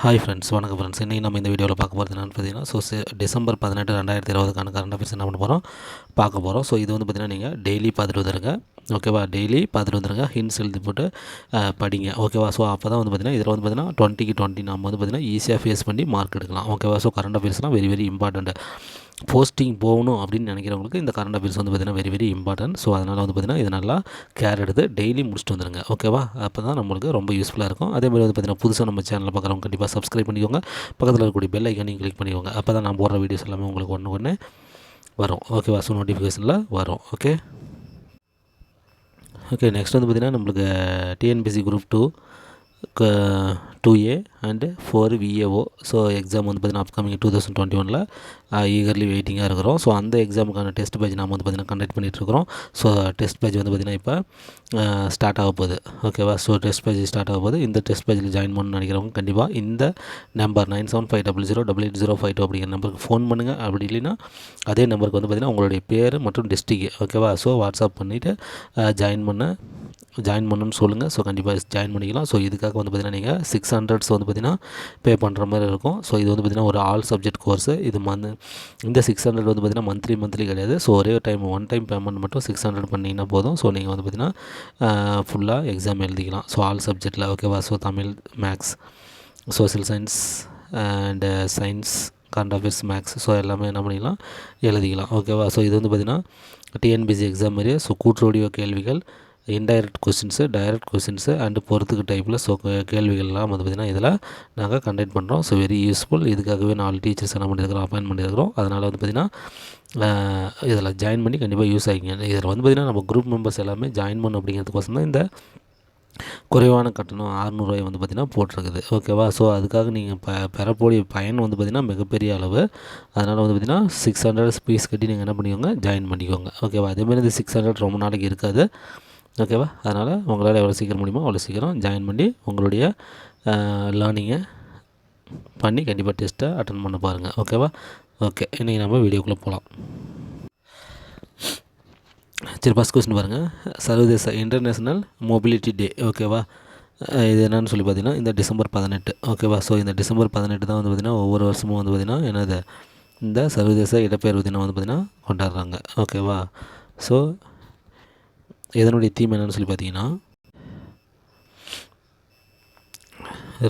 Hi friends வணக்கம் friends. இன்றைக்கி நம்ம இந்த வீடியோவில் பார்க்க போகிறது என்னென்னு பார்த்தீங்கன்னா ஸோ டிசம்பர் பதினெட்டு ரெண்டாயிரத்தி இருபதுக்கான கரண்ட் அஃபேர்ஸ் என்ன பண்ண போகிறோம் பார்க்க போகிறோம் ஸோ இது வந்து பார்த்திங்கன்னா நீங்கள் டெய்லி பார்த்துட்டு வந்துருங்க. ஓகேவா டெய்லி பார்த்துட்டு வந்துருங்க. ஹின்ஸ் எழுதி போட்டு படிங்க. ஓகேவா ஸோ அப்போ தான் வந்து பார்த்திங்கன்னா இதில் வந்து பார்த்திங்கன்னா டுவெண்ட்டிக்கு டுவெண்ட்டி நம்ம வந்து பார்த்திங்கன்னா ஈஸியாக ஃபேஸ் பண்ணி மார்க் எடுக்கலாம். ஓகேவா ஸோ கரண்ட் அஃபேர்ஸ்லாம் வெரி வெரி இம்பார்ட்டண்ட்டு போஸ்டிங் போகணும் அப்படின்னு நினைக்கிறவங்களுக்கு இந்த கரண்ட் அஃபேர்ஸ் வந்து பார்த்திங்கன்னா வெரி வெரி இம்பார்ட்டன்ட் ஸோ அதனால் வந்து பார்த்திங்கன்னா இது நல்லா கேர் எடுத்து டெய்லி முடிச்சுட்டு வந்துடுங்க ஓகேவா அப்போ தான் நம்மளுக்கு ரொம்ப யூஸ்ஃபுல்லாக இருக்கும். அதே மாதிரி வந்து பார்த்திங்கன்னா புதுசாக நம்ம சேனலில் பார்க்குறவங்க கண்டிப்பாக சப்ஸ்கிரைப் பண்ணிக்கோங்க. பக்கத்தில் இருக்கக்கூடிய பெல் ஐக்கானையும் கிளிக் பண்ணிக்கோங்க. அப்போ தான் நான் போடுற வீடியோஸ் எல்லாமே உங்களுக்கு ஒன்று ஒன்று வரும். ஓகேவா ஸோ நோட்டிஃபிகேஷனில் வரும். ஓகே ஓகே நெக்ஸ்ட் வந்து பார்த்திங்கன்னா நம்மளுக்கு TNPSC group two two A and four VAO so exam வந்து பார்த்திங்கன்னா அப்கமிங் டூ தௌசண்ட் டுவெண்ட்டி ஒனில் ஈகர்லி வெயிட்டிங்காக இருக்கிறோம். ஸோ அந்த எக்ஸாமுக்கான டெஸ்ட் பேஜ் நாம் வந்து பார்த்திங்கன்னா கண்டக்ட் பண்ணிகிட்ருக்கிறோம் ஸோ டெஸ்ட் பேஜ் வந்து பார்த்திங்கன்னா இப்போ ஸ்டார்ட் ஆக போகுது. ஓகேவா ஸோ டெஸ்ட் பேஜ் ஸ்டார்ட் ஆக போகுது. இந்த டெஸ்ட் பேஜில் ஜாயின் பண்ணணும்னு நினைக்கிறவங்க கண்டிப்பாக இந்த number nine seven five double zero double eight zero five two அப்படிங்கிற நம்பருக்கு ஃபோன் பண்ணுங்கள் அப்படி இல்லைன்னா அதே நம்பருக்கு வந்து பார்த்திங்கன்னா உங்களுடைய பேர் மற்றும் டிஸ்ட்ரிக்ட் ஓகேவா ஸோ வாட்ஸ்அப் பண்ணிவிட்டு ஜாயின் பண்ண. ஜாயின் பண்ணணும்னு சொல்லுங்கள் ஸோ கண்டிப்பாக ஜாயின் பண்ணிக்கலாம். ஸோ இதுக்காக வந்து பார்த்திங்கன்னா நீங்கள் சிக்ஸ் ஹண்ட்ரட்ஸ் வந்து பார்த்திங்கன்னா பே பண்ணுற மாதிரி இருக்கும். ஸோ இது வந்து பார்த்திங்கன்னா ஒரு ஆல் சப்ஜெக்ட் கோர்ஸு இது மந்த் இந்த சிக்ஸ் ஹண்ட்ரட் வந்து பார்த்திங்கன்னா மந்த்லி மந்த்லி கிடையாது. ஸோ ஒரே டைம் ஒன் டைம் பேமெண்ட் மட்டும் சிக்ஸ் ஹண்ட்ரட் பண்ணிங்கன்னா போதும். ஸோ நீங்கள் வந்து பார்த்திங்கன்னா ஃபுல்லாக எக்ஸாம் எழுதிக்கலாம். ஸோ ஆல் சப்ஜெக்டில் ஓகேவா so Tamil maths social science and science current affairs maths so எல்லாமே என்ன பண்ணிக்கலாம்? எழுதிக்கலாம். ஓகேவா ஸோ இது வந்து பார்த்திங்கன்னா டிஎன்பிசி எக்ஸாம் மாதிரியே. ஸோ கூட்டுறோடியோ கேள்விகள் indirect questions direct questions and பொறுத்துக்கு டைப்பில் ஸோ கேள்விகள்லாம் வந்து பார்த்திங்கன்னா இதில் நாங்கள் கண்டக்ட் பண்ணுறோம் ஸோ வெரி யூஸ்ஃபுல் இதுக்காகவே நாலு டீச்சர்ஸ் என்ன பண்ணியிருக்கிறோம் அப்பாயின் பண்ணியிருக்கிறோம் அதனால் வந்து பார்த்திங்கன்னா இதில் ஜாயின் பண்ணி கண்டிப்பாக யூஸ் ஆகிங்க. இதில் வந்து பார்த்திங்கன்னா நம்ம குரூப் மெம்பர்ஸ் எல்லாமே ஜாயின் பண்ண அப்படிங்கிறதுக்கோசம் தான் இந்த குறைவான கட்டணம் அறநூறுவாய் வந்து பார்த்திங்கன்னா போட்டிருக்குது. ஓகேவா ஸோ அதுக்காக நீங்கள் ப பெறக்கூடிய பயன் வந்து பார்த்திங்கன்னா மிகப்பெரிய அளவு. அதனால் வந்து பார்த்திங்கன்னா சிக்ஸ் ஹண்ட்ரட் ஃபீஸ் கட்டி நீங்கள் என்ன பண்ணிக்கோங்க ஜாயின் பண்ணிக்கோங்க. ஓகேவா அதேமாதிரி இந்த சிக்ஸ் ஹண்ட்ரட் ரொம்ப நாளைக்கு இருக்காது. ஓகேவா அதனால் உங்களால் எவ்வளோ சீக்கிரம் முடியுமோ அவ்வளோ சீக்கிரம் ஜாயின் பண்ணி உங்களுடைய லேர்னிங்கை பண்ணி கண்டிப்பாக டெஸ்ட்டை அட்டன் பண்ண பாருங்கள் ஓகேவா ஓகே இன்றைக்கி நம்ம வீடியோக்குள்ளே போகலாம் சரி ஃபஸ்ட் கொஸ்டின் பாருங்கள் சர்வதேச இன்டர்நேஷ்னல் மொபிலிட்டி டே ஓகேவா இது என்னன்னு சொல்லி பார்த்தீங்கன்னா இந்த டிசம்பர் பதினெட்டு. ஓகேவா ஸோ இந்த டிசம்பர் பதினெட்டு தான் வந்து பார்த்திங்கன்னா ஒவ்வொரு வருஷமும் வந்து பார்த்திங்கன்னா என்னது? இந்த சர்வதேச இடப்பெயர்வு தினம் வந்து பார்த்திங்கன்னா கொண்டாடுறாங்க. ஓகேவா ஸோ இதனுடைய தீம் என்னென்னு சொல்லி பார்த்தீங்கன்னா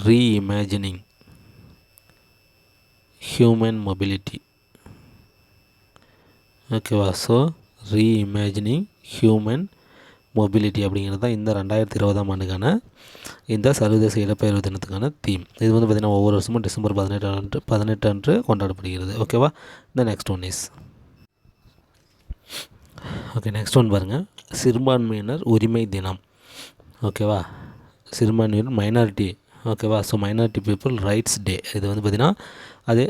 ரீஇமேஜினிங் ஹியூமன் மொபிலிட்டி ஓகேவா ஸோ ரீஇமேஜினிங் ஹியூமன் மொபிலிட்டி அப்படிங்கிறது தான் இந்த ரெண்டாயிரத்தி இருபதாம் ஆண்டுக்கான இந்த சர்வதேச இடப்பெயர்வு தினத்துக்கான தீம் இது வந்து பார்த்திங்கன்னா ஒவ்வொரு வருஷமும் டிசம்பர் பதினெட்டு அன்று பதினெட்டு அன்று கொண்டாடப்படுகிறது. ஓகேவா இந்த next one is okay next one பாருங்கள் சிறுபான்மையினர் உரிமை தினம். ஓகேவா? சிறுபான்மையினர் மைனாரிட்டி ஓகேவா? So minority people rights day இது வந்து பார்த்திங்கன்னா அது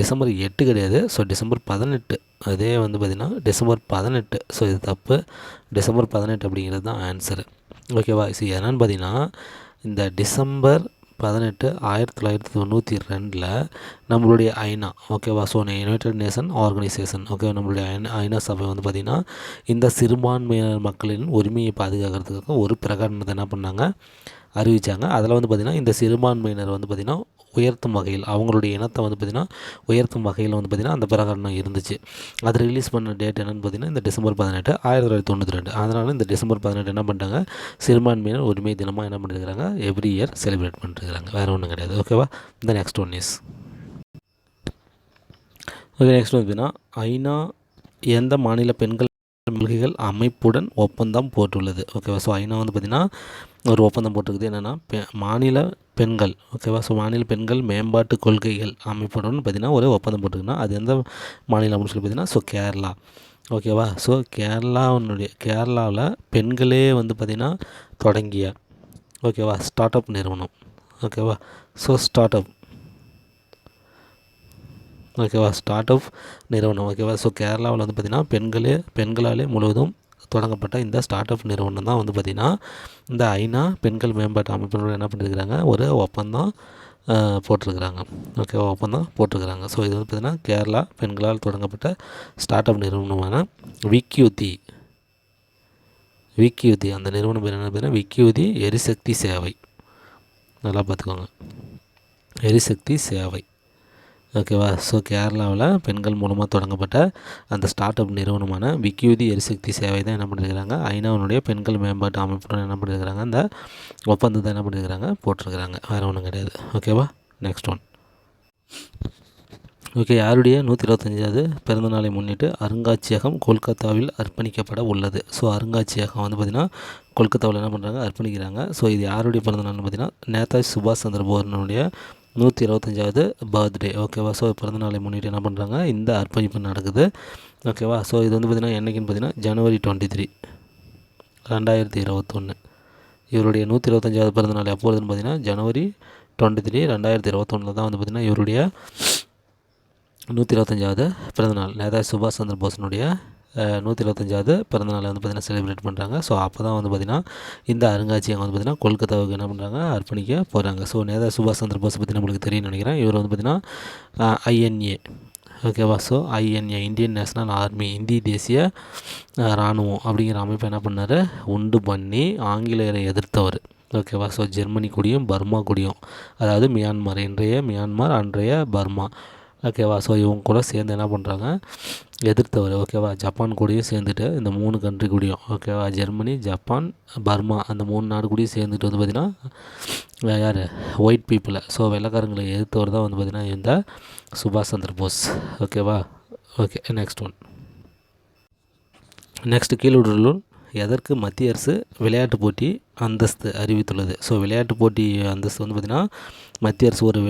டிசம்பர் எட்டு கிடையாது. ஸோ டிசம்பர் பதினெட்டு. அதே வந்து பார்த்திங்கன்னா டிசம்பர் பதினெட்டு. ஸோ இது தப்பு. டிசம்பர் பதினெட்டு அப்படிங்கிறது தான் ஆன்சரு ஓகேவா? ஸோ என்னென்னு பார்த்தீங்கன்னா இந்த டிசம்பர் பதினெட்டு ஆயிரத்தி தொள்ளாயிரத்தி தொண்ணூற்றி ரெண்டில் நம்மளுடைய ஐநா ஓகேவா so united nation organisation okay நம்மளுடைய ஐநா ஐநா சபை வந்து பார்த்திங்கன்னா இந்த சிறுபான்மையினர் மக்களின் உரிமையை பாதுகாக்கிறதுக்காக ஒரு பிரகடனத்தை என்ன பண்ணாங்க? அறிவித்தாங்க அதில் வந்து பார்த்திங்கன்னா இந்த சிறுபான்மையினர் வந்து பார்த்திங்கன்னா உயர்த்தும் வகையில் அவங்களுடைய இனத்தை வந்து பார்த்திங்கன்னா உயர்த்தும் வகையில் வந்து பார்த்திங்கன்னா அந்த பிரகடனம் இருந்துச்சு. அது ரிலீஸ் பண்ண டேட் என்னென்னு பார்த்திங்கன்னா இந்த டிசம்பர் பதினெட்டு ஆயிரத்தி தொள்ளாயிரத்தி தொண்ணூற்றி ரெண்டு. அதனால் இந்த டிசம்பர் பதினெட்டு என்ன பண்ணிட்டாங்க சிறுபான்மையினர் உரிமை தினமாக என்ன பண்ணிருக்கிறாங்க எவ்ரி இயர் செலிப்ரேட் பண்ணிருக்கிறாங்க. வேறு ஒன்றும் கிடையாது. ஓகேவா இந்த next one is okay next வந்து பார்த்தீங்கன்னா ஐநா எந்த மாநில பெண்கள் கொள்கைகள் அமைப்புடன் ஒப்பந்தம் போட்டுள்ளது? ஓகேவா ஸோ ஐநா வந்து பார்த்திங்கன்னா ஒரு ஒப்பந்தம் போட்டிருக்குது. என்னென்னா பெ மாநில பெண்கள் ஓகேவா? ஸோ மாநில பெண்கள் மேம்பாட்டு கொள்கைகள் அமைப்புடன் பார்த்திங்கன்னா ஒரு ஒப்பந்தம் போட்டிருக்குன்னா அது எந்த மாநிலம் அப்படின்னு சொல்லி பார்த்திங்கன்னா ஸோ கேரளா. ஓகேவா? ஸோ கேரளாவுடைய கேரளாவில் பெண்களே வந்து பார்த்திங்கன்னா தொடங்கிய ஓகேவா? ஸ்டார்ட் அப் நிறுவனம். ஓகேவா? ஸோ ஸ்டார்ட் அப் ஓகேவா? ஸ்டார்ட் அப் நிறுவனம் ஓகேவா? ஸோ கேரளாவில் வந்து பார்த்திங்கன்னா பெண்களே பெண்களாலே முழுவதும் தொடங்கப்பட்ட இந்த ஸ்டார்ட் அப் நிறுவனம் தான் வந்து பார்த்திங்கன்னா இந்த ஐநா பெண்கள் மேம்பாட்டு அமைப்பினோட என்ன பண்ணியிருக்கிறாங்க ஒரு ஒப்பந்தம் போட்டிருக்கிறாங்க. ஓகேவா ஒப்பந்தம் போட்டிருக்கிறாங்க. ஸோ இது வந்து பார்த்திங்கன்னா கேரளா பெண்களால் தொடங்கப்பட்ட ஸ்டார்ட் அப் நிறுவனமான விக்யூதி விக்யூதி அந்த நிறுவனம் பேர் என்ன பார்த்தீங்கன்னா விக்யூதி எரிசக்தி சேவை. நல்லா பார்த்துக்கோங்க. எரிசக்தி சேவை. ஓகேவா? ஸோ கேரளாவில் பெண்கள் மூலமாக தொடங்கப்பட்ட அந்த ஸ்டார்ட் அப் நிறுவனமான விக்யூதி எரிசக்தி சேவை தான் என்ன பண்ணியிருக்கிறாங்க ஐநாவினுடைய பெண்கள் மேம்பாட்டு அமைப்புடன் என்ன பண்ணியிருக்கிறாங்க அந்த ஒப்பந்தத்தை என்ன பண்ணியிருக்கிறாங்க போட்டிருக்கிறாங்க. வேறு ஒன்றும் கிடையாது. ஓகேவா? நெக்ஸ்ட் ஒன் ஓகே யாருடைய நூற்றி இருபத்தஞ்சாவது பிறந்தநாளை முன்னிட்டு அருங்காட்சியகம் கொல்கத்தாவில் அர்ப்பணிக்கப்பட உள்ளது. ஸோ அருங்காட்சியகம் வந்து பார்த்திங்கன்னா கொல்கத்தாவில் என்ன பண்ணுறாங்க அர்ப்பணிக்கிறாங்க. ஸோ இது யாருடைய பிறந்தநாள்னு பார்த்தீங்கன்னா நேதாஜி சுபாஷ் சந்திர போஸ்னுடைய நூற்றி இருபத்தஞ்சாவது பர்த்டே. ஓகேவா? ஸோ பிறந்தநாளை முன்னிட்டு என்ன பண்ணுறாங்க இந்த அர்ப்பணிப்பு நடக்குது. ஓகேவா? ஸோ இது வந்து பார்த்திங்கன்னா என்றைக்குன்னு பார்த்தீங்கன்னா ஜனவரி டுவெண்ட்டி த்ரீ ரெண்டாயிரத்தி இருபத்தொன்று இவருடைய நூற்றி இருபத்தஞ்சாவது பிறந்தநாள் எப்போ வருதுன்னு பார்த்தீங்கன்னா ஜனவரி டுவெண்ட்டி த்ரீ ரெண்டாயிரத்தி இருபத்தொன்னில் தான் வந்து பார்த்திங்கன்னா இவருடைய நூற்றி இருபத்தஞ்சாவது பிறந்தநாள் நேதாஜி சுபாஷ் சந்திர போஸினுடைய நூற்றி இருபத்தஞ்சாவது பிறந்தநாளை வந்து பார்த்திங்கன்னா செலிப்ரேட் பண்ணுறாங்க ஸோ அப்போ தான் வந்து பார்த்திங்கன்னா இந்த அருங்காட்சியகம் வந்து பார்த்திங்கன்னா கொல்கத்தாவுக்கு என்ன பண்ணுறாங்க அர்ப்பணிக்க போகிறாங்க ஸோ நேதாஜி சுபாஷ் சந்திர போஸ் பற்றி நம்மளுக்கு தெரியும் நினைக்கிறேன். இவர் வந்து பார்த்திங்கன்னா ஐஎன்ஏ ஓகேவா so INA Indian national army இந்திய தேசிய இராணுவம் அப்படிங்கிற அமைப்பை என்ன பண்ணார்? உண்டு பண்ணி ஆங்கிலேயரை எதிர்த்தவர். ஓகேவா ஸோ ஜெர்மனி கூடியும் பர்மா கூடியும். அதாவது மியான்மர். இன்றைய மியான்மர் அன்றைய பர்மா. ஓகேவா ஸோ இவங்க கூட சேர்ந்து என்ன பண்ணுறாங்க எதிர்த்தவர் ஓகேவா ஜப்பான் கூடயும் சேர்ந்துட்டு இந்த மூணு கண்ட்ரி கூடயும் ஓகேவா ஜெர்மனி ஜப்பான் பர்மா அந்த மூணு நாடு கூடயும் சேர்ந்துட்டு வந்து பார்த்திங்கன்னா யார்? ஒயிட் பீப்புளை ஸோ வெள்ளக்காரங்களை எதிர்த்தவர் தான் வந்து பார்த்திங்கன்னா இந்த சுபாஷ் சந்திர போஸ் ஓகேவா okay next one next Keezhudalur எதற்கு மத்திய அரசு விளையாட்டு போட்டி அந்தஸ்து அறிவித்துள்ளது? ஸோ விளையாட்டு போட்டி அந்தஸ்து வந்து பார்த்திங்கன்னா மத்திய அரசு ஒரு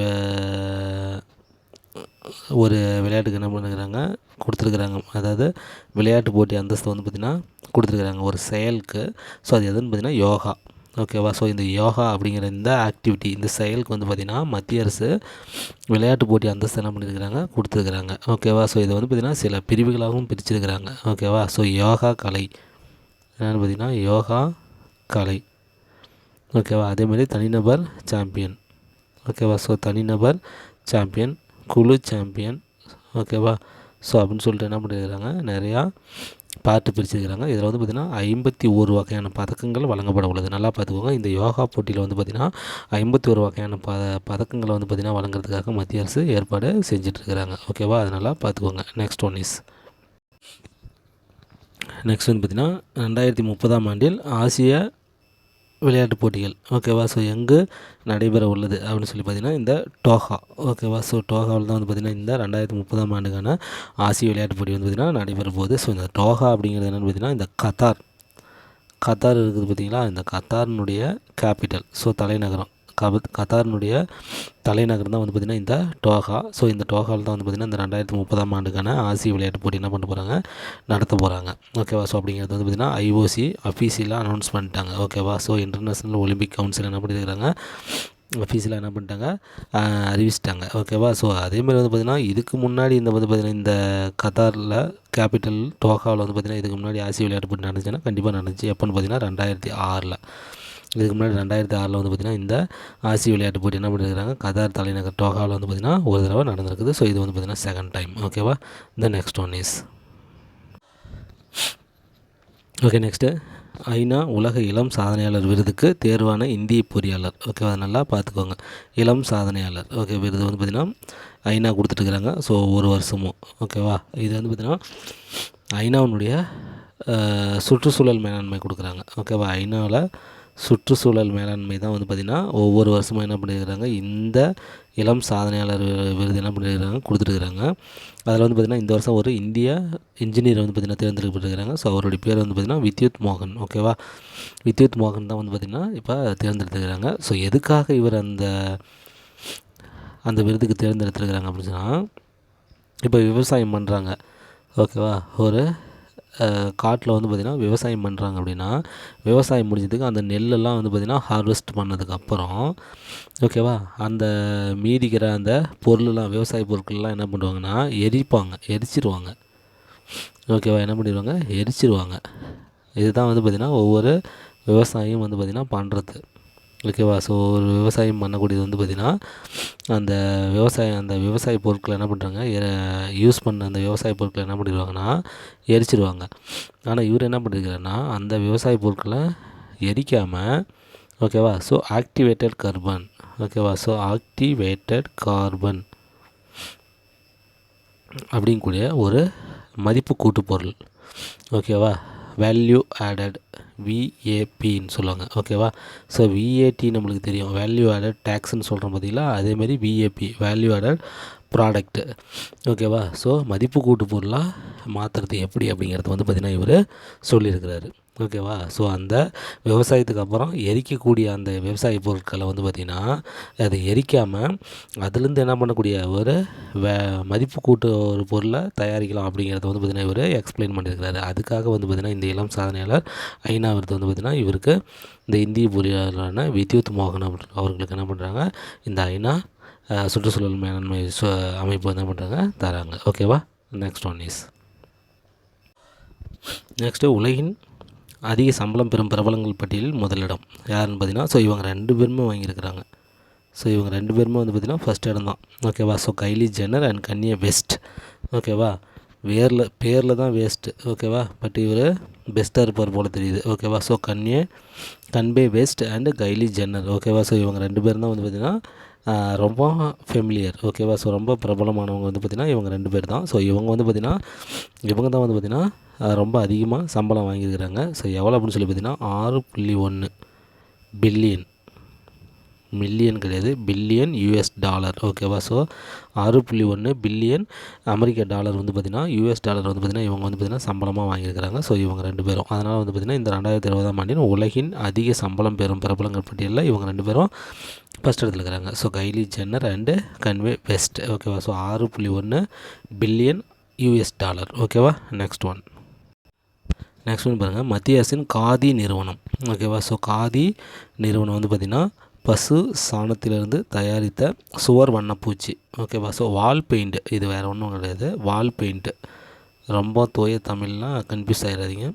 ஒரு விளையாட்டுக்கு என்ன பண்ணுறாங்க கொடுத்துருக்குறாங்க. அதாவது விளையாட்டு போட்டி அந்தஸ்து வந்து பார்த்திங்கன்னா கொடுத்துருக்குறாங்க. ஒரு செயலுக்கு. ஸோ அது எதுன்னு பார்த்திங்கன்னா யோகா. ஓகேவா ஸோ இந்த யோகா அப்படிங்கிற இந்த ஆக்டிவிட்டி இந்த செயலுக்கு வந்து பார்த்திங்கன்னா மத்திய அரசு விளையாட்டு போட்டி அந்தஸ்து என்ன பண்ணியிருக்கிறாங்க? கொடுத்துருக்குறாங்க. ஓகேவா ஸோ இதை வந்து பார்த்திங்கன்னா சில பிரிவுகளாகவும் பிரிச்சிருக்கிறாங்க. ஓகேவா ஸோ யோகா கலை. என்னென்னு பார்த்திங்கன்னா யோகா கலை. ஓகேவா அதேமாதிரி தனிநபர் சாம்பியன். ஓகேவா ஸோ தனிநபர் சாம்பியன். குழு சாம்பியன் ஓகேவா ஸோ அப்படின்னு சொல்லிட்டு என்ன பண்ணியிருக்கிறாங்க நிறையா பார்ட்டு பிரிச்சிருக்கிறாங்க இதில் வந்து பார்த்திங்கன்னா ஐம்பத்தி ஒரு வகையான பதக்கங்கள் வழங்கப்பட உள்ளது. நல்லா பார்த்துக்கோங்க. இந்த யோகா போட்டியில் வந்து பார்த்திங்கன்னா ஐம்பத்தி ஒரு வகையான ப பதக்கங்களை வந்து பார்த்திங்கன்னா வழங்குறதுக்காக மத்திய அரசு ஏற்பாடு செஞ்சிட்ருக்கிறாங்க. ஓகேவா அதனால் பார்த்துக்கோங்க. நெக்ஸ்ட் ஒன் இஸ் நெக்ஸ்ட் வந்து பார்த்திங்கன்னா ரெண்டாயிரத்தி முப்பதாம் ஆண்டில் ஆசிய விளையாட்டு போட்டிகள். ஓகேவா ஸோ எங்கு நடைபெற உள்ளது அப்படின்னு சொல்லி பார்த்திங்கன்னா இந்த டோஹா. ஓகேவா ஸோ டோஹாவில் தான் வந்து பார்த்திங்கன்னா இந்த ரெண்டாயிரத்தி முப்பதாம் ஆண்டுக்கான ஆசிய விளையாட்டு போட்டி வந்து பார்த்திங்கன்னா நடைபெற போகுது. ஸோ இந்த டோஹா அப்படிங்கிறது என்னென்னு பார்த்திங்கன்னா இந்த கத்தார். கத்தார் இருக்குது பார்த்திங்களா? இந்த கத்தாரினுடைய கேபிட்டல் ஸோ தலைநகரம். கபத் கத்தாரினுடைய தலைநகரம் தான் வந்து பார்த்திங்கன்னா இந்த டோஹா. ஸோ இந்த டோஹாவில் தான் வந்து பார்த்திங்கன்னா இந்த ரெண்டாயிரத்தி முப்பதாம் ஆண்டுக்கான ஆசிய விளையாட்டு போட்டி என்ன பண்ண போகிறாங்க நடத்த போகிறாங்க ஓகேவா ஸோ அப்படிங்கிறது வந்து பார்த்திங்கன்னா ஐஓசி அஃபீஷியலாக அனௌன்ஸ் பண்ணிட்டாங்க. ஓகேவா ஸோ இன்டர்நேஷ்னல் ஒலிம்பிக் கவுன்சில் என்ன பண்ணியிருக்கிறாங்க அஃபீஷியலாக என்ன பண்ணிட்டாங்க? அறிவிச்சிட்டாங்க. ஓகேவா ஸோ அதேமாதிரி வந்து பார்த்திங்கன்னா இதுக்கு முன்னாடி இந்த வந்து பார்த்திங்கன்னா இந்த கத்தாரில் கேபிட்டல் டோஹாவில் வந்து பார்த்திங்கன்னா இதுக்கு முன்னாடி ஆசிய விளையாட்டு போட்டி நடந்துச்சுன்னா கண்டிப்பாக நடந்துச்சு. எப்போன்னு பார்த்திங்கன்னா ரெண்டாயிரத்தி ஆறில். இதுக்கு முன்னாடி ரெண்டாயிரத்தி ஆறில் வந்து பார்த்திங்கன்னா இந்த ஆசிய விளையாட்டு போட்டி என்ன பண்ணியிருக்காங்க கதார் தலைநகர் டோகாவில் வந்து பார்த்திங்கன்னா ஒரு தடவை நடந்திருக்குது. ஸோ இது வந்து பார்த்திங்கன்னா செகண்ட் டைம் ஓகேவா the next one is okay next ஐநா உலக இளம் சாதனையாளர் விருதுக்கு தேர்வான இந்திய பொறியாளர். ஓகேவா நல்லா பார்த்துக்கோங்க. இளம் சாதனையாளர். ஓகே விருது வந்து பார்த்திங்கன்னா ஐநா கொடுத்துட்ருக்குறாங்க ஸோ ஒரு வருஷமும். ஓகேவா இது வந்து பார்த்திங்கன்னா ஐநாவுடைய சுற்றுச்சூழல் மேலாண்மை கொடுக்குறாங்க. ஓகேவா ஐநாவில் சுற்றுச்சூழல் மேலாண்மை தான் வந்து பார்த்திங்கன்னா ஒவ்வொரு வருஷமும் என்ன பண்ணியிருக்கிறாங்க இந்த இளம் சாதனையாளர் விருது என்ன பண்ணியிருக்கிறாங்க கொடுத்துருக்குறாங்க. அதில் வந்து பார்த்திங்கன்னா இந்த வருஷம் ஒரு இந்திய இன்ஜினியர் வந்து பார்த்திங்கன்னா தேர்ந்தெடுக்கப்பட்டிருக்கிறாங்க. ஸோ அவருடைய பேர் வந்து பார்த்திங்கன்னா வித்யுத் மோகன் ஓகேவா வித்யுத் மோகன் தான் வந்து பார்த்திங்கன்னா இப்போ தேர்ந்தெடுத்துருக்கிறாங்க. ஸோ எதுக்காக இவர் அந்த அந்த விருதுக்கு தேர்ந்தெடுத்துருக்கிறாங்க அப்படின்னு சொன்னால் இப்போ விவசாயம் பண்ணுறாங்க ஓகேவா ஒரு காட்டில் வந்து பார்த்திங்கன்னா விவசாயம் பண்ணுறாங்க அப்படின்னா விவசாயம் முடிஞ்சதுக்கு அந்த நெல்லெல்லாம் வந்து பார்த்திங்கன்னா ஹார்வெஸ்ட் பண்ணதுக்கப்புறம் ஓகேவா அந்த மீதிக்கிற அந்த பொருளெலாம் விவசாய பொருட்கள்லாம் என்ன பண்ணுவாங்கன்னா எரிப்பாங்க எரிச்சிருவாங்க. ஓகேவா என்ன பண்ணிடுவாங்க எரிச்சிருவாங்க. இதுதான் வந்து பார்த்திங்கன்னா ஒவ்வொரு விவசாயம் வந்து பார்த்திங்கன்னா பண்ணுறது ஓகேவா ஸோ ஒரு விவசாயம் பண்ணக்கூடியது வந்து பார்த்திங்கன்னா அந்த விவசாயம் அந்த விவசாய பொருட்களை என்ன பண்ணுறாங்க யூஸ் பண்ண அந்த விவசாய பொருட்களை என்ன பண்ணிடுவாங்கன்னா எரிச்சிடுவாங்க ஆனால் இவர் என்ன பண்ணிருக்காருன்னா அந்த விவசாய பொருட்களை எரிக்காமல் ஓகேவா ஸோ ஆக்டிவேட்டட் கார்பன் ஓகேவா ஸோ ஆக்டிவேட்டட் கார்பன் அப்படிங்கக்கூடிய ஒரு மதிப்பு கூட்டுப்பொருள் ஓகேவா வேல்யூ ஆடட் விஏபின்னு சொல்லுவாங்க. ஓகேவா ஸோ விஏடி நம்மளுக்கு தெரியும். வேல்யூ ஆடட் டேக்ஸ்ன்னு சொல்கிறோம் பார்த்திங்களா அதேமாதிரி விஏபி வேல்யூ ஆடட் ப்ராடக்ட்டு ஓகேவா ஸோ மதிப்பு கூட்டு பொருளாக மாற்றுறது எப்படி அப்படிங்கிறது வந்து பார்த்திங்கன்னா இவர் சொல்லியிருக்கிறாரு. ஓகேவா? ஸோ அந்த விவசாயத்துக்கு அப்புறம் எரிக்கக்கூடிய அந்த விவசாய பொருட்களை வந்து பார்த்திங்கன்னா அதை எரிக்காமல் அதுலேருந்து என்ன பண்ணக்கூடிய ஒரு வே மதிப்பு கூட்டு ஒரு பொருளை தயாரிக்கலாம் அப்படிங்கிறத வந்து பார்த்திங்கன்னா இவர் எக்ஸ்பிளைன் பண்ணியிருக்கிறாரு. அதுக்காக வந்து பார்த்திங்கன்னா இந்த இளம் சாதனையாளர் ஐநா விருது வந்து பார்த்திங்கன்னா இவருக்கு இந்த இந்திய பொறியாளரான வித்யுத் மோகன் அவர்களுக்கு என்ன பண்ணுறாங்க இந்த ஐநா சுற்றுச்சூழல் மேலாண்மை அமைப்பு என்ன பண்ணுறாங்க தராங்க. ஓகேவா? நெக்ஸ்ட் ஒன் இஸ் நெக்ஸ்ட்டு உலகின் அதிக சம்பளம் பெறும் பிரபலங்கள் பட்டியலில் முதலிடம். யாருன்னு பார்த்தீங்கன்னா ஸோ இவங்க ரெண்டு பேருமே வாங்கியிருக்கிறாங்க. ஸோ இவங்க ரெண்டு பேருமே வந்து பார்த்திங்கன்னா ஃபஸ்ட் இடம் தான். ஓகேவா so Kylie Jenner and Kanye West ஓகேவா வேரில் பேரில் தான் வேஸ்ட்டு ஓகேவா பட் இவர் பெஸ்ட்டாக இருப்பார் போல் தெரியுது. ஓகேவா ஸோ கன்யே கன்பே வேஸ்ட் அண்டு கைலி ஜென்னர் ஓகேவா ஸோ இவங்க ரெண்டு பேரும் தான் வந்து பார்த்திங்கன்னா ரொம்ப ஃபெமிலியர் ஓகேவா ஸோ ரொம்ப பிரபலமானவங்க வந்து பார்த்திங்கன்னா இவங்க ரெண்டு பேர் தான். ஸோ இவங்க வந்து பார்த்திங்கன்னா இவங்க தான் வந்து பார்த்திங்கன்னா ரொம்ப அதிகமாக சம்பளம் வாங்கியிருக்கிறாங்க. ஸோ எவ்வளோ அப்படின்னு சொல்லி பார்த்திங்கன்னா ஆறு புள்ளி ஒன்று பில்லியன் மில்லியன் கிடையாது பில்லியன் யூஎஸ் டாலர். ஓகேவா ஸோ ஆறு புள்ளி ஒன்று பில்லியன் அமெரிக்க டாலர் வந்து பார்த்திங்கன்னா யூஎஸ் டாலர் வந்து பார்த்திங்கன்னா இவங்க வந்து பார்த்திங்கன்னா சம்பளமாக வாங்கியிருக்கிறாங்க. ஸோ இவங்க ரெண்டு பேரும். அதனால் வந்து பார்த்திங்கன்னா இந்த ரெண்டாயிரத்தி இருபதாம் ஆண்டின் உலகின் அதிக சம்பளம் பெறும் பிரபலங்கள் பட்டியலில் இவங்க ரெண்டு பேரும் ஃபஸ்ட் இடத்துல இருக்கிறாங்க so Kylie Jenner and Kanye West ஓகேவா ஸோ ஆறு புள்ளி ஒன்று பில்லியன் யூஎஸ் டாலர். ஓகேவா நெக்ஸ்ட் ஒன் நெக்ஸ்ட் ஒன் பாருங்கள் மத்திய அரசின் காதி நிறுவனம். ஓகேவா ஸோ காதி நிறுவனம் வந்து பார்த்திங்கன்னா பசு சாணத்திலிருந்து தயாரித்த சுவர் வண்ணப்பூச்சி. ஓகேவா ஸோ வால் பெயிண்ட்டு இது வேறு ஒன்றும் கிடையாது. வால் பெயிண்ட்டு ரொம்ப தூய தமிழ்னால் கன்ஃபியூஸ் ஆகிடாதீங்க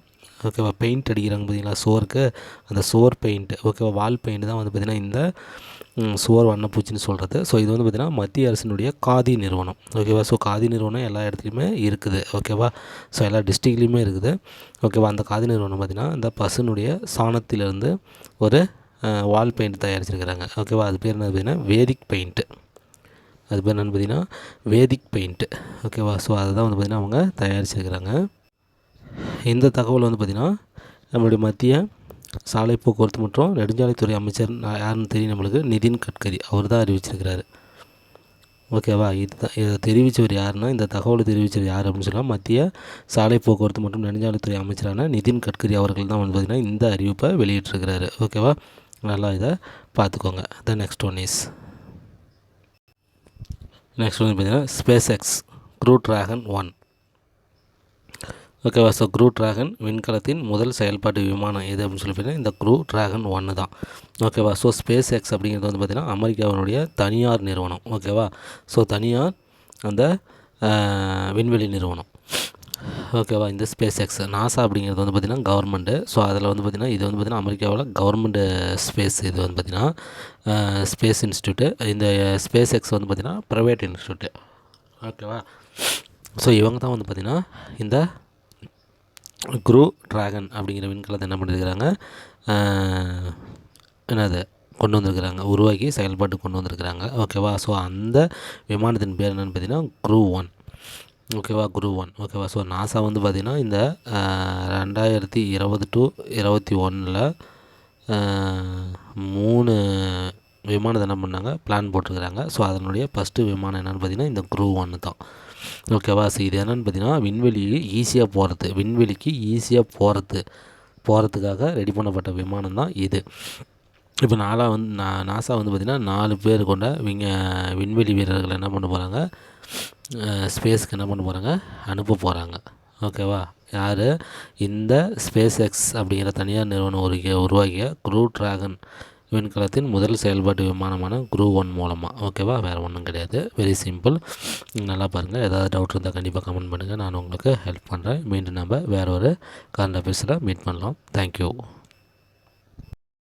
ஓகேவா பெயிண்ட் அடிக்கிறாங்க பார்த்தீங்களா சுவருக்கு அந்த சுவர் பெயிண்ட்டு ஓகேவா வால் பெயிண்ட் தான் வந்து பார்த்திங்கன்னா இந்த சுவர் வண்ணப்பூச்சின்னு சொல்கிறது ஸோ இது வந்து பார்த்திங்கன்னா மத்திய அரசினுடைய காதி நிறுவனம். ஓகேவா ஸோ காதி நிறுவனம் எல்லா இடத்துலையுமே இருக்குது. ஓகேவா ஸோ எல்லா டிஸ்ட்ரிக்ட்லேயுமே இருக்குது. ஓகேவா அந்த காதி நிறுவனம் பார்த்திங்கன்னா இந்த பசுனுடைய சாணத்திலிருந்து ஒரு வால் பெயிண்ட் தயாரிச்சிருக்கிறாங்க. ஓகேவா அது பேர் என்ன பார்த்தீங்கன்னா வேதிக் பெயிண்ட்டு அது பேர் என்னென்னு பார்த்தீங்கன்னா வேதிக் பெயிண்ட்டு ஓகேவா ஸோ அதை தான் வந்து பார்த்திங்கன்னா அவங்க தயாரிச்சிருக்கிறாங்க. இந்த தகவல் வந்து பார்த்திங்கன்னா நம்மளுடைய மத்திய சாலை போக்குவரத்து மற்றும் நெடுஞ்சாலைத்துறை அமைச்சர் யாருன்னு தெரியும் நம்மளுக்கு? நிதின் கட்கரி. அவர் தான் அறிவிச்சிருக்கிறாரு. ஓகேவா இதுதான். இதை தெரிவித்தவர் யாருன்னா இந்த தகவலை தெரிவித்தவர் யார் அப்படின்னு சொன்னால் மத்திய சாலை போக்குவரத்து மற்றும் நெடுஞ்சாலைத்துறை அமைச்சரான நிதின் கட்கரி அவர்கள் தான் வந்து பார்த்திங்கன்னா இந்த அறிவிப்பை வெளியிட்டிருக்கிறாரு. ஓகேவா நல்லா இதை பார்த்துக்கோங்க. The next one is next வந்து பார்த்தீங்கன்னா SpaceX crew dragon one ஓகேவா ஸோ க்ரூ ட்ராகன் விண்கலத்தின் முதல் செயல்பாட்டு விமானம் எது அப்படின்னு சொல்லி பார்த்தீங்கன்னா இந்த க்ரூ ட்ராகன் ஒன்று தான். ஓகேவா ஸோ ஸ்பேஸ் எக்ஸ் அப்படிங்கிறது வந்து பார்த்திங்கன்னா அமெரிக்காவினுடைய தனியார் நிறுவனம். ஓகேவா ஸோ தனியார் அந்த விண்வெளி நிறுவனம். ஓகேவா இந்த ஸ்பேஸ் எக்ஸ் நாசா அப்படிங்கிறது வந்து பார்த்திங்கன்னா கவர்மெண்ட்டு ஸோ அதில் வந்து பார்த்திங்கன்னா இது வந்து பார்த்திங்கன்னா அமெரிக்காவில் கவர்மெண்ட்டு ஸ்பேஸ் இது வந்து பார்த்திங்கன்னா ஸ்பேஸ் இன்ஸ்டியூட்டு இந்த ஸ்பேஸ் எக்ஸ் வந்து பார்த்திங்கன்னா ப்ரைவேட் இன்ஸ்டியூட்டு ஓகேவா ஸோ இவங்க தான் வந்து பார்த்திங்கன்னா இந்த குரூ ட்ராகன் அப்படிங்கிற விண்கலத்தை என்ன பண்ணியிருக்கிறாங்க என்னது கொண்டு வந்திருக்கிறாங்க உருவாக்கி செயல்பாட்டு கொண்டு வந்திருக்கிறாங்க. ஓகேவா ஸோ அந்த விமானத்தின் பேர் என்னென்னு பார்த்தீங்கன்னா குரூ ஒன் ஓகேவா குரூ ஒன். ஓகேவா? ஸோ நாசா வந்து பார்த்திங்கன்னா இந்த ரெண்டாயிரத்தி இருபது டு இருபத்தி ஒன்றில் மூணு விமானத்தை என்ன பண்ணாங்க? பிளான் போட்டிருக்கிறாங்க. ஸோ அதனுடைய ஃபஸ்ட்டு விமானம் என்னென்னு பார்த்திங்கன்னா இந்த குரூ ஒன்று தான். ஓகேவா? ஸோ இது என்னென்னு பார்த்தீங்கன்னா விண்வெளி ஈஸியாக போகிறது விண்வெளிக்கு ஈஸியாக போகிறது போகிறதுக்காக ரெடி பண்ணப்பட்ட விமானம் தான் இது. இப்போ நாலாக வந்து நா நாசா வந்து பார்த்திங்கன்னா நாலு பேர் கொண்ட விங்க விண்வெளி வீரர்கள் என்ன பண்ண போகிறாங்க ஸ்பேஸ்க்கு என்ன பண்ண போகிறாங்க அனுப்ப போகிறாங்க ஓகேவா? யார்? இந்த ஸ்பேஸ் எக்ஸ் அப்படிங்கிற தனியார் நிறுவனம் ஒரு உருவாக்கிய குரூ ட்ராகன் விண்கலத்தின் முதல் செயல்பாட்டு விமானமான குரூ ஒன் மூலமாக ஓகேவா? வேறு ஒன்றும் கிடையாது. வெரி சிம்பிள் நல்லா பாருங்கள் ஏதாவது டவுட் இருந்தால் கண்டிப்பாக கமெண்ட் பண்ணுங்கள் நான் உங்களுக்கு ஹெல்ப் பண்ணுறேன் மீண்டும் நம்ம வேறு ஒரு கரண்ட் அஃபேர்ஸில் மீட் பண்ணலாம். Thank you